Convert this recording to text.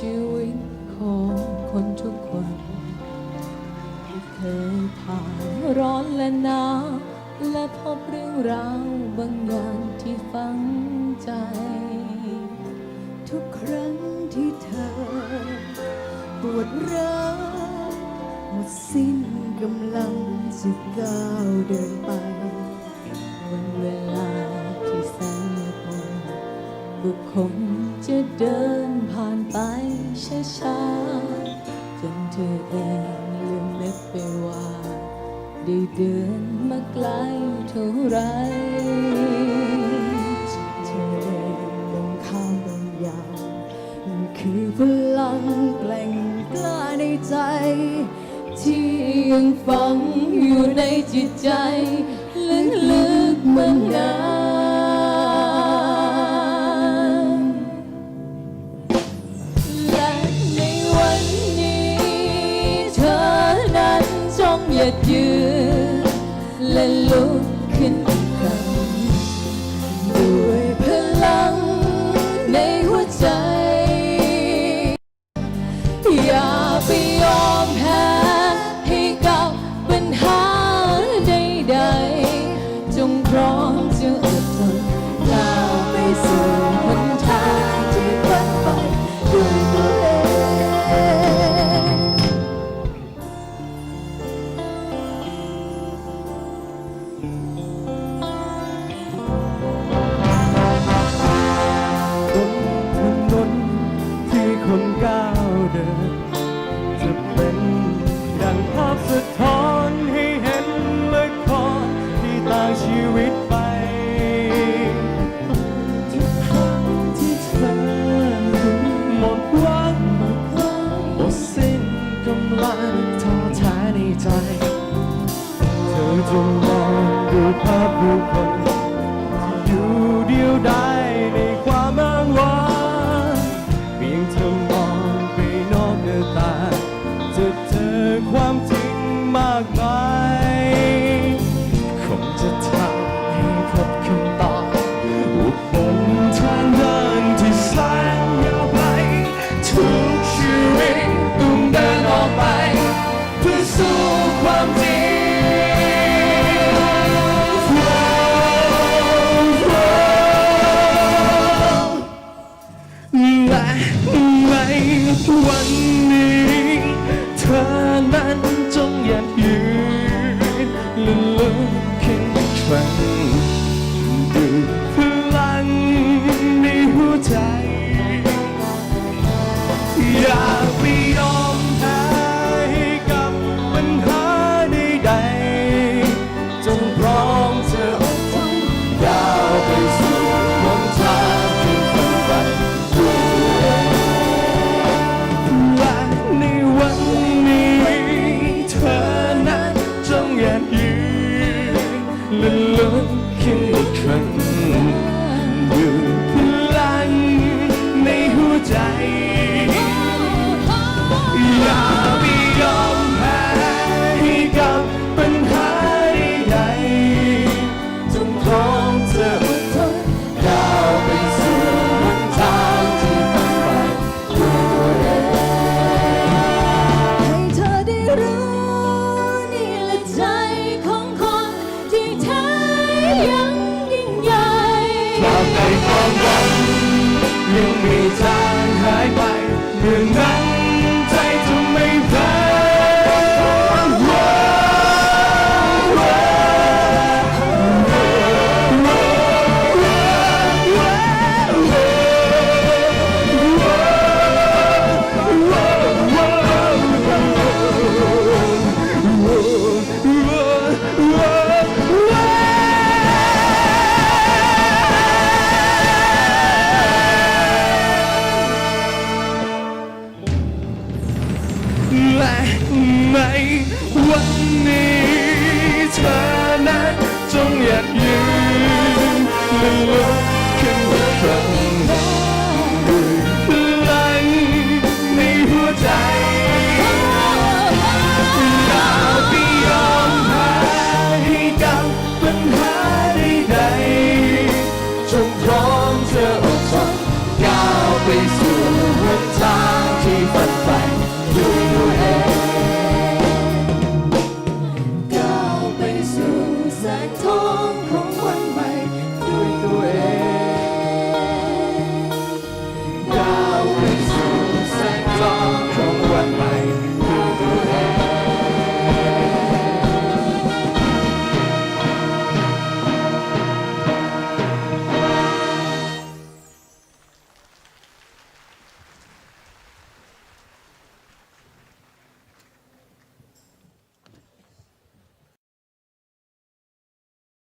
ชีวิตของคนทุกคนที่เคยผ่านร้อนและหนาวและพบเรื่องราวบางอย่างที่ฝังใจ ทุกครั้งที่เธอ ปวดร้าวหมดสิ้นกำลังจะก้าวเดินไป เดือนมาไกลเท่าไรเธนลงข้าบางยาวมันคือพลังแกล่งกล้าในใจ ที่ยังฝังอยู่ในจิตใจลึกๆเหมือนนา นพร้อมจะอดทนก้าวไปสู่หนทางที่ฝันไปด้วยตัวเองคนคนนคือคนก้าวเดิน ไในวันนี้เธอนั้น look in the.